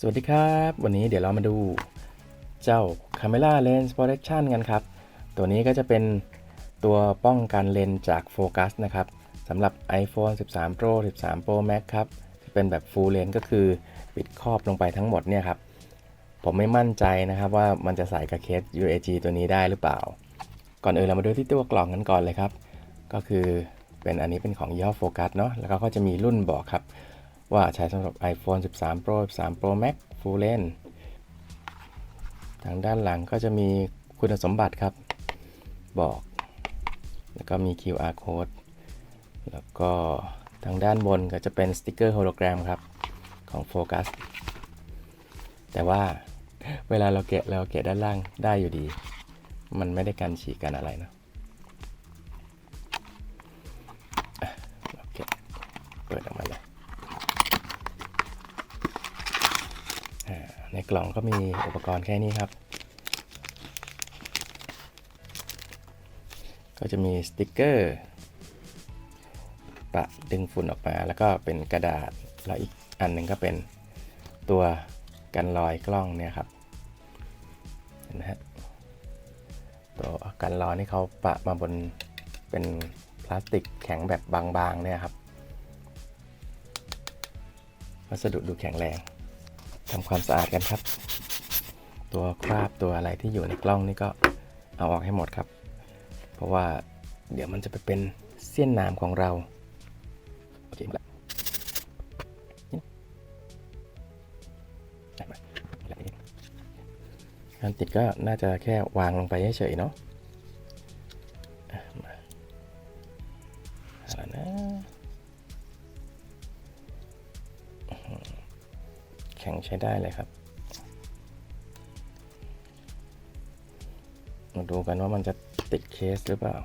สวัสดีครับ วันนี้เดี๋ยวเรามาดูเจ้า Camera Lens Protection กันครับ ตัวนี้ก็จะเป็นตัวป้องกันเลนส์จากโฟกัสนะครับสำหรับ iPhone 13 Pro 13 Pro Max ครับจะเป็นแบบ Full Lens ก็คือปิดครอบลงไปทั้งหมดเนี่ยครับ ผมไม่มั่นใจนะครับว่ามันจะใส่กับเคส UAG ตัวนี้ได้หรือเปล่า ก่อนอื่นเรามาดูที่ตัวกล่องกันก่อนเลยครับ ก็คือเป็นอันนี้เป็นของยี่ห้อโฟกัสเนาะแล้วก็ก็จะมีรุ่นบอกครับ ว่าใช้สำหรับ iPhone 13 Pro 13 Pro Max Full Length ทางด้านหลังก็จะมีคุณสมบัติครับ บอก แล้วก็มี QR code แล้วก็ทางด้านบนก็จะเป็นสติกเกอร์โฮโลแกรมครับ ของ Focus แต่ว่าเวลาเราแกะเราแกะด้านล่างได้อยู่ดี มันไม่ได้กันฉีกกันอะไรนะ ในกล่องก็มีอุปกรณ์แค่นี้ครับ ก็จะมีสติกเกอร์ปะดึงฝุ่นออกมา แล้วก็เป็นกระดาษ แล้วอีกอันหนึ่งก็เป็นตัวกันรอยกล้องเนี่ยครับเห็นไหมฮะตัวกันรอยนี่เขาปะมาบนเป็นพลาสติกแข็งแบบบางๆเนี่ยครับวัสดุดูแข็งแรง ทำความสะอาดกันครับ ตัวคราบตัวอะไรที่อยู่ในกล้องนี่ก็เอาออกให้หมดครับ เพราะว่าเดี๋ยวมันจะไปเป็นเส้นน้ำของเราโอเคละการติดก็น่าจะแค่วางลงไปเฉยๆเนาะ ข็งใช้ได้เลยครับ มาดูกันว่ามันจะติดเคสหรือเปล่า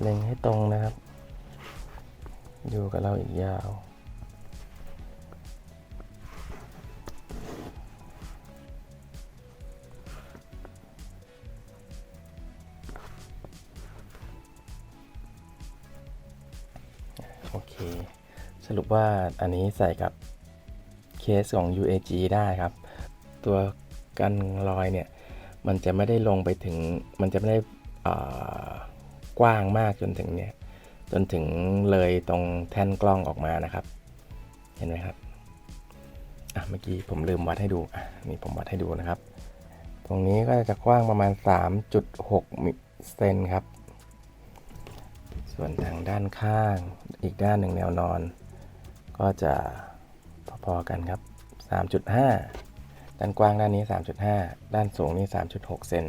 เล็งให้ตรงนะครับ อยู่กับเราอีกยาว โอเค สรุปว่าอันนี้ใส่กับเคสของ UAG ได้ครับ ตัวกันรอยเนี่ย มันจะไม่ได้ลงไปถึง มันจะไม่ได้กว้างมากจนถึงเนี่ย จนถึงเลยตรงแท่นกล้องออกมานะครับ เห็นไหมครับ อะ เมื่อกี้ผมลืมวัดให้ดู อะ นี่ผมวัดให้ดูนะครับ ตรงนี้ก็จะกว้างประมาณ 3.6มิเซนครับ ส่วนทางด้านข้าง อีกด้านหนึ่งแนวนอน ก็จะพอๆกันครับ 3.5 ด้านกว้างด้านนี้ 3.5 ด้านสูงนี่ 3.6 เซน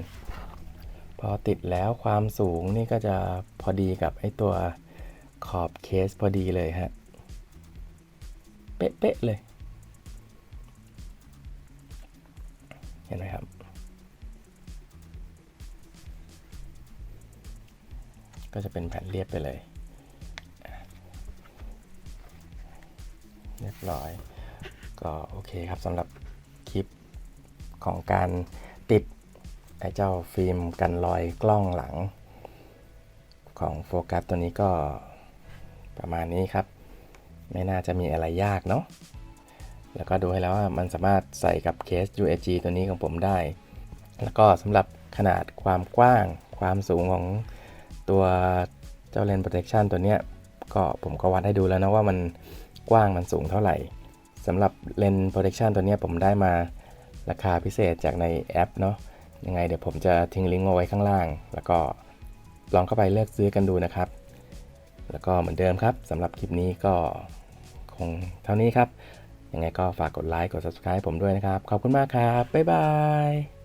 พอติดแล้วความสูงนี่ก็จะพอดีกับไอ้ตัวขอบเคสพอดีเลยฮะ เป๊ะๆเลย เห็นไหมครับก็จะเป็นแผ่นเรียบไปเลย เรียบร้อย ก็โอเคครับสำหรับคลิปของการติดไอ้เจ้าฟิล์มกันรอยกล้องหลัง ของโฟกัสตัวนี้ก็ประมาณนี้ครับ ไม่น่าจะมีอะไรยากเนาะแล้วก็ดูให้แล้วว่ามันสามารถใส่กับเคส UAG ตัวนี้ของผมได้ แล้วก็สำหรับขนาดความกว้างความสูงของตัวเจ้าเลนส์ protection ตัวเนี้ย ก็ผมก็วัดให้ดูแล้วนะว่ามันกว้างมันสูงเท่าไหร่สำหรับเลนส์ protection ตัวนี้ผมได้มาราคาพิเศษจากในแอปเนาะยังไงเดี๋ยวผมจะทิ้งลิงก์เอาไว้ข้างล่าง แล้วก็ลองเข้าไปเลือกซื้อกันดูนะครับ แล้วก็เหมือนเดิมครับสำหรับคลิปนี้ก็คงเท่านี้ครับยังไงก็ฝากกดไลค์กด subscribe ผมด้วยนะครับ ขอบคุณมากครับ บ๊ายบาย